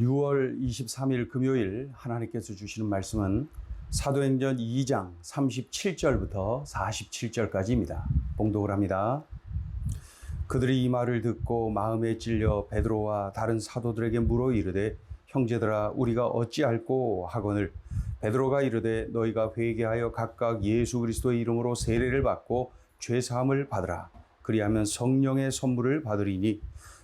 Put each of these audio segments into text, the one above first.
6월 23일 금요일 하나님께서 주시는 말씀은 사도행전 2장 37절부터 47절까지입니다. 봉독을 합니다. 그들이 이 말을 듣고 마음에 찔려 베드로와 다른 사도들에게 물어 이르되 형제들아 우리가 어찌할꼬 하거늘 베드로가 이르되 너희가 회개하여 각각 예수 그리스도의 이름으로 세례를 받고 죄 사함을 받으라 그리하면 성령의 선물을 받으리니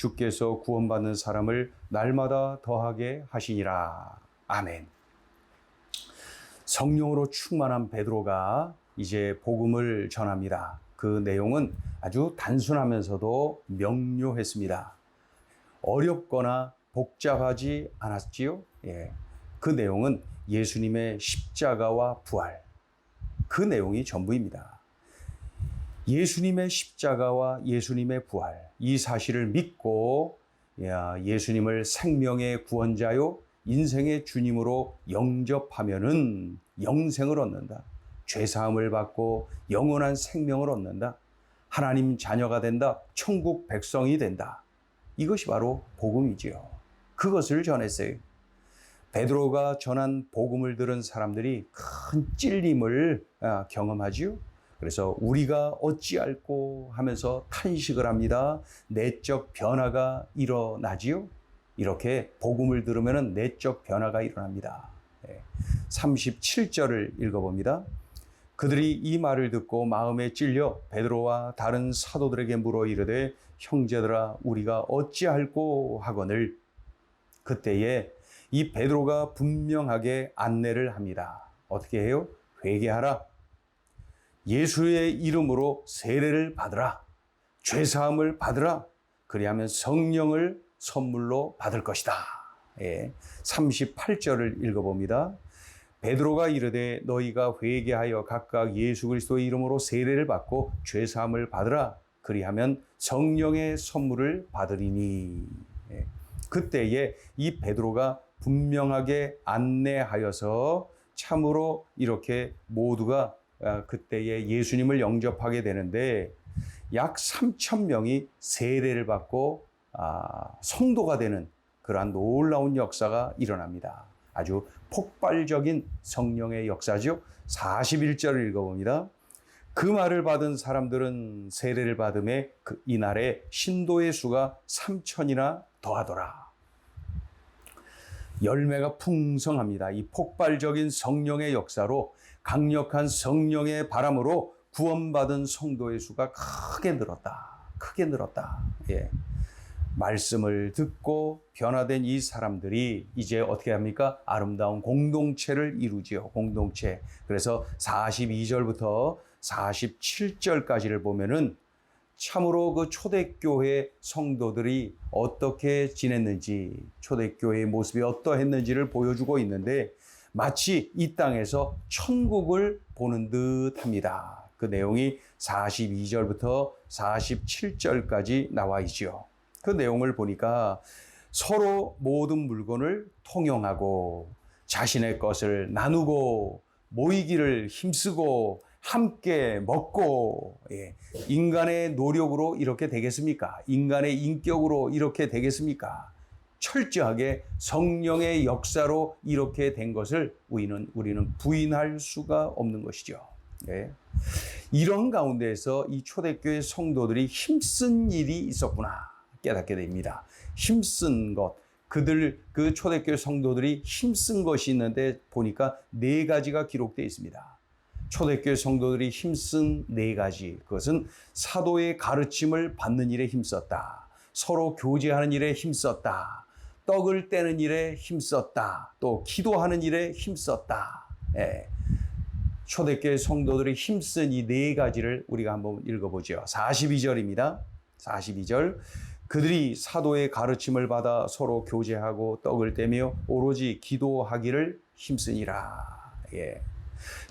주께서 구원받는 사람을 날마다 더하게 하시니라. 아멘. 성령으로 충만한 베드로가 이제 복음을 전합니다. 그 내용은 아주 단순하면서도 명료했습니다. 어렵거나 복잡하지 않았지요? 예. 그 내용은 예수님의 십자가와 부활. 그 내용이 전부입니다. 예수님의 십자가와 예수님의 부활. 이 사실을 믿고 야, 예수님을 생명의 구원자요, 인생의 주님으로 영접하면은 영생을 얻는다. 죄사함을 받고 영원한 생명을 얻는다. 하나님 자녀가 된다. 천국 백성이 된다. 이것이 바로 복음이지요. 그것을 전했어요. 베드로가 전한 복음을 들은 사람들이 큰 찔림을 아, 경험하지요. 그래서 우리가 어찌할꼬 하면서 탄식을 합니다. 내적 변화가 일어나지요. 이렇게 복음을 들으면 내적 변화가 일어납니다. 37절을 읽어봅니다. 그들이 이 말을 듣고 마음에 찔려 베드로와 다른 사도들에게 물어 이르되 형제들아 우리가 어찌할꼬 하거늘 그때에 이 베드로가 분명하게 안내를 합니다. 어떻게 해요? 회개하라. 예수의 이름으로 세례를 받으라. 죄사함을 받으라. 그리하면 성령을 선물로 받을 것이다. 예. 38절을 읽어봅니다. 베드로가 이르되 너희가 회개하여 각각 예수 그리스도의 이름으로 세례를 받고 죄 사함을 받으라. 그리하면 성령의 선물을 받으리니. 예. 그때에 이 베드로가 분명하게 안내하여서 참으로 이렇게 모두가 아, 그때에 예수님을 영접하게 되는데 약 3천 명이 세례를 받고 아, 성도가 되는 그러한 놀라운 역사가 일어납니다. 아주 폭발적인 성령의 역사죠. 41절을 읽어봅니다. 그 말을 받은 사람들은 세례를 받음에 그 이날에 신도의 수가 3천이나 더하더라. 열매가 풍성합니다. 이 폭발적인 성령의 역사로 강력한 성령의 바람으로 구원받은 성도의 수가 크게 늘었다. 크게 늘었다. 예. 말씀을 듣고 변화된 이 사람들이 이제 어떻게 합니까? 아름다운 공동체를 이루지요. 공동체. 그래서 42절부터 47절까지를 보면은 참으로 그 초대교회 성도들이 어떻게 지냈는지, 초대교회의 모습이 어떠했는지를 보여주고 있는데 마치 이 땅에서 천국을 보는 듯 합니다. 그 내용이 42절부터 47절까지 나와 있지요. 그 내용을 보니까 서로 모든 물건을 통용하고 자신의 것을 나누고 모이기를 힘쓰고 함께 먹고 예. 인간의 노력으로 이렇게 되겠습니까? 인간의 인격으로 이렇게 되겠습니까? 철저하게 성령의 역사로 이렇게 된 것을 우리는 우리는 부인할 수가 없는 것이죠. 예. 이런 가운데에서 이 초대교회 성도들이 힘쓴 일이 있었구나 깨닫게 됩니다. 힘쓴 것, 그들 그 초대교회 성도들이 힘쓴 것이 있는데 보니까 네 가지가 기록되어 있습니다. 초대교회 성도들이 힘쓴 네 가지. 그것은 사도의 가르침을 받는 일에 힘썼다. 서로 교제하는 일에 힘썼다. 떡을 떼는 일에 힘썼다. 또 기도하는 일에 힘썼다. 예. 초대교회 성도들이 힘쓴 이 네 가지를 우리가 한번 읽어보죠. 42절입니다. 42절. 그들이 사도의 가르침을 받아 서로 교제하고 떡을 떼며 오로지 기도하기를 힘쓰니라. 예.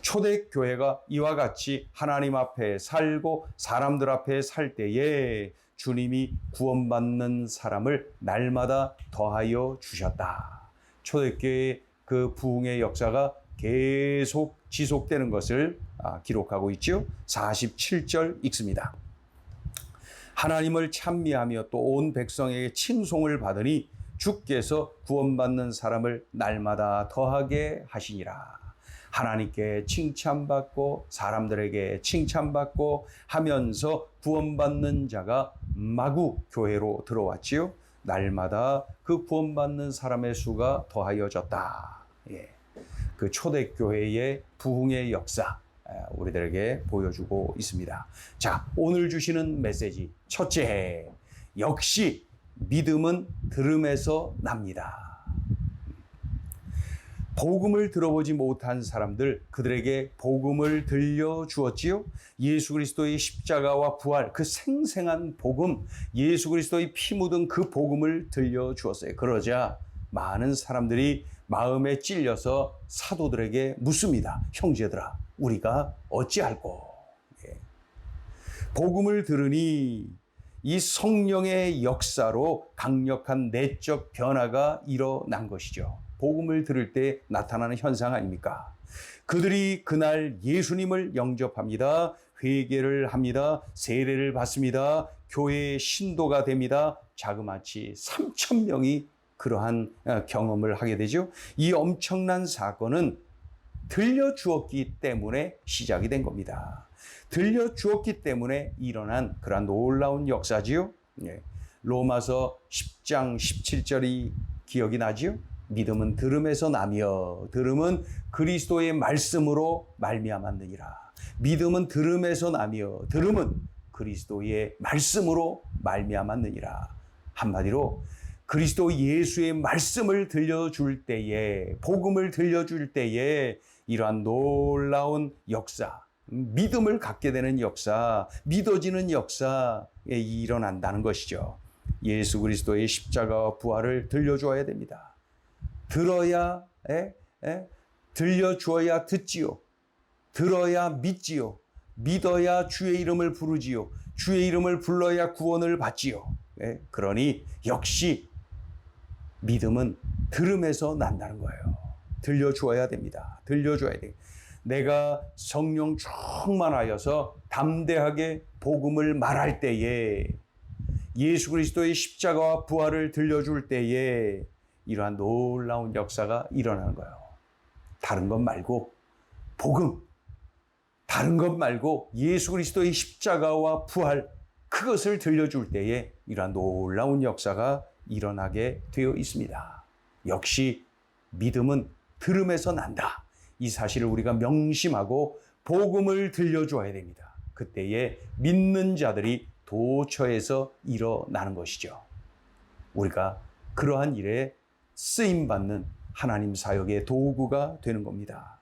초대교회가 이와 같이 하나님 앞에 살고 사람들 앞에 살 때에 주님이 구원받는 사람을 날마다 더하여 주셨다. 초대교회의 그 부흥의 역사가 계속 지속되는 것을 아, 기록하고 있죠. 47절 읽습니다. 하나님을 찬미하며 또 온 백성에게 칭송을 받으니 주께서 구원받는 사람을 날마다 더하게 하시니라. 하나님께 칭찬받고 사람들에게 칭찬받고 하면서 구원받는 자가 마구 교회로 들어왔지요. 날마다 그 구원받는 사람의 수가 더하여졌다. 예. 그 초대교회의 부흥의 역사 우리들에게 보여주고 있습니다. 자, 오늘 주시는 메시지 첫째, 역시 믿음은 들음에서 납니다. 복음을 들어보지 못한 사람들 그들에게 복음을 들려 주었지요. 예수 그리스도의 십자가와 부활 그 생생한 복음, 예수 그리스도의 피 묻은 그 복음을 들려 주었어요. 그러자 많은 사람들이 마음에 찔려서 사도들에게 묻습니다. 형제들아, 우리가 어찌할꼬? 예. 복음을 들으니 이 성령의 역사로 강력한 내적 변화가 일어난 것이죠. 복음을 들을 때 나타나는 현상 아닙니까? 그들이 그날 예수님을 영접합니다. 회개를 합니다. 세례를 받습니다. 교회의 신도가 됩니다. 자그마치 3천 명이 그러한 어, 경험을 하게 되죠. 이 엄청난 사건은 들려주었기 때문에 시작이 된 겁니다. 들려주었기 때문에 일어난 그러한 놀라운 역사지요. 예. 로마서 10장 17절이 기억이 나지요. 믿음은 들음에서 나며 들음은 그리스도의 말씀으로 말미암았느니라. 믿음은 들음에서 나며 들음은 그리스도의 말씀으로 말미암았느니라. 한마디로 그리스도 예수의 말씀을 들려줄 때에 복음을 들려줄 때에 이러한 놀라운 역사, 믿음을 갖게 되는 역사, 믿어지는 역사에 일어난다는 것이죠. 예수 그리스도의 십자가와 부활을 들려주어야 됩니다. 들어야 에? 에? 들려주어야 듣지요. 들어야 믿지요. 믿어야 주의 이름을 부르지요. 주의 이름을 불러야 구원을 받지요. 에? 그러니 역시 믿음은 들음에서 난다는 거예요. 들려주어야 됩니다. 들려줘야 돼. 내가 성령 충만하여서 담대하게 복음을 말할 때에 예수 그리스도의 십자가와 부활을 들려줄 때에 이러한 놀라운 역사가 일어나는 거예요. 다른 것 말고 복음, 다른 것 말고 예수 그리스도의 십자가와 부활 그것을 들려줄 때에 이러한 놀라운 역사가 일어나게 되어 있습니다. 역시 믿음은 들음에서 난다. 이 사실을 우리가 명심하고 복음을 들려줘야 됩니다. 그때에 믿는 자들이 도처에서 일어나는 것이죠. 우리가 그러한 일에 쓰임 받는 하나님 사역의 도구가 되는 겁니다.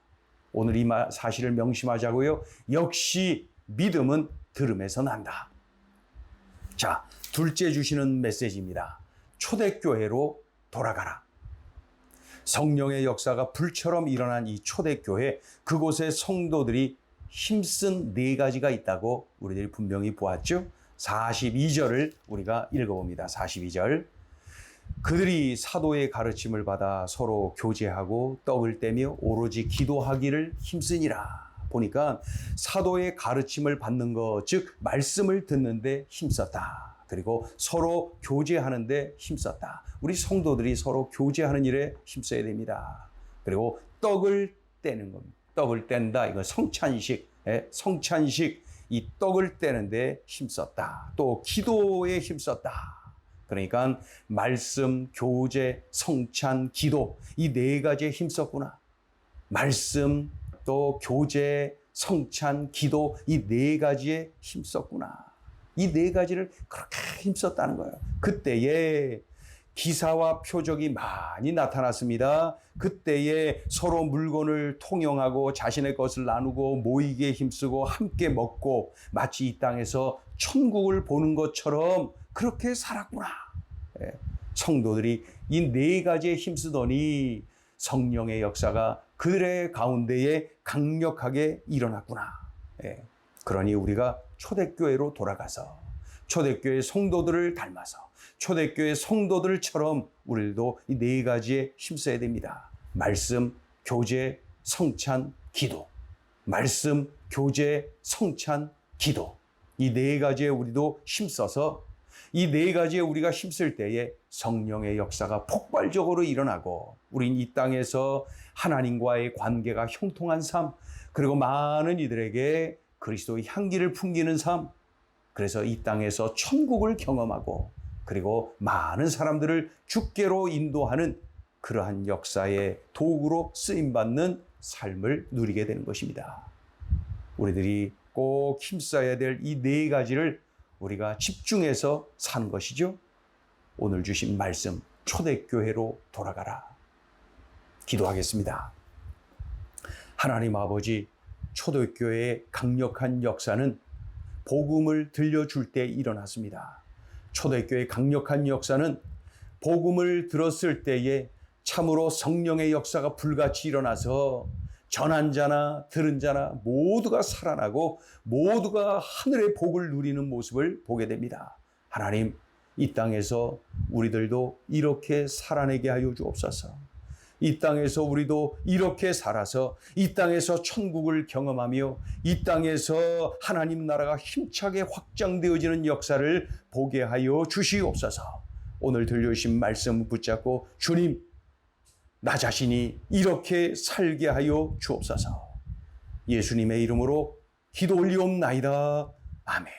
오늘 이 사실을 명심하자고요. 역시 믿음은 들음에서 난다. 자, 둘째 주시는 메시지입니다. 초대교회로 돌아가라. 성령의 역사가 불처럼 일어난 이 초대교회, 그곳의 성도들이 힘쓴 네 가지가 있다고 우리들이 분명히 보았죠. 42절을 우리가 읽어봅니다. 42절. 그들이 사도의 가르침을 받아 서로 교제하고 떡을 떼며 오로지 기도하기를 힘쓰니라. 보니까 사도의 가르침을 받는 것, 즉, 말씀을 듣는데 힘썼다. 그리고 서로 교제하는데 힘썼다. 우리 성도들이 서로 교제하는 일에 힘써야 됩니다. 그리고 떡을 떼는 겁니다. 떡을 뗀다. 이거 성찬식, 예, 성찬식, 이 떡을 떼는데 힘썼다. 또 기도에 힘썼다. 그러니까 말씀, 교제, 성찬, 기도 이 네 가지에 힘썼구나. 말씀, 또 교제, 성찬, 기도 이 네 가지에 힘썼구나. 이 네 가지를 그렇게 힘썼다는 거예요. 그때에 기사와 표적이 많이 나타났습니다. 그때에 서로 물건을 통용하고 자신의 것을 나누고 모이게 힘쓰고 함께 먹고 마치 이 땅에서 천국을 보는 것처럼 그렇게 살았구나. 예, 성도들이 이 네 가지에 힘쓰더니 성령의 역사가 그들의 가운데에 강력하게 일어났구나. 예, 그러니 우리가 초대교회로 돌아가서 초대교회 성도들을 닮아서 초대교회 성도들처럼 우리도 이 네 가지에 힘써야 됩니다. 말씀, 교제, 성찬, 기도. 말씀, 교제, 성찬, 기도. 이 네 가지에 우리도 힘써서 이 네 가지에 우리가 힘쓸 때에 성령의 역사가 폭발적으로 일어나고 우린 이 땅에서 하나님과의 관계가 형통한 삶 그리고 많은 이들에게 그리스도의 향기를 풍기는 삶 그래서 이 땅에서 천국을 경험하고 그리고 많은 사람들을 주께로 인도하는 그러한 역사의 도구로 쓰임 받는 삶을 누리게 되는 것입니다. 우리들이 꼭 힘써야 될 이 네 가지를 우리가 집중해서 사는 것이죠. 오늘 주신 말씀 초대교회로 돌아가라. 기도하겠습니다. 하나님 아버지 초대교회의 강력한 역사는 복음을 들려줄 때 일어났습니다. 초대교회의 강력한 역사는 복음을 들었을 때에 참으로 성령의 역사가 불같이 일어나서 전한 자나 들은 자나 모두가 살아나고 모두가 하늘의 복을 누리는 모습을 보게 됩니다. 하나님, 이 땅에서 우리들도 이렇게 살아내게 하여 주옵소서. 이 땅에서 우리도 이렇게 살아서 이 땅에서 천국을 경험하며 이 땅에서 하나님 나라가 힘차게 확장되어지는 역사를 보게 하여 주시옵소서. 오늘 들려주신 말씀 붙잡고 주님, 나 자신이 이렇게 살게 하여 주옵소서. 예수님의 이름으로 기도 올리옵나이다. 아멘.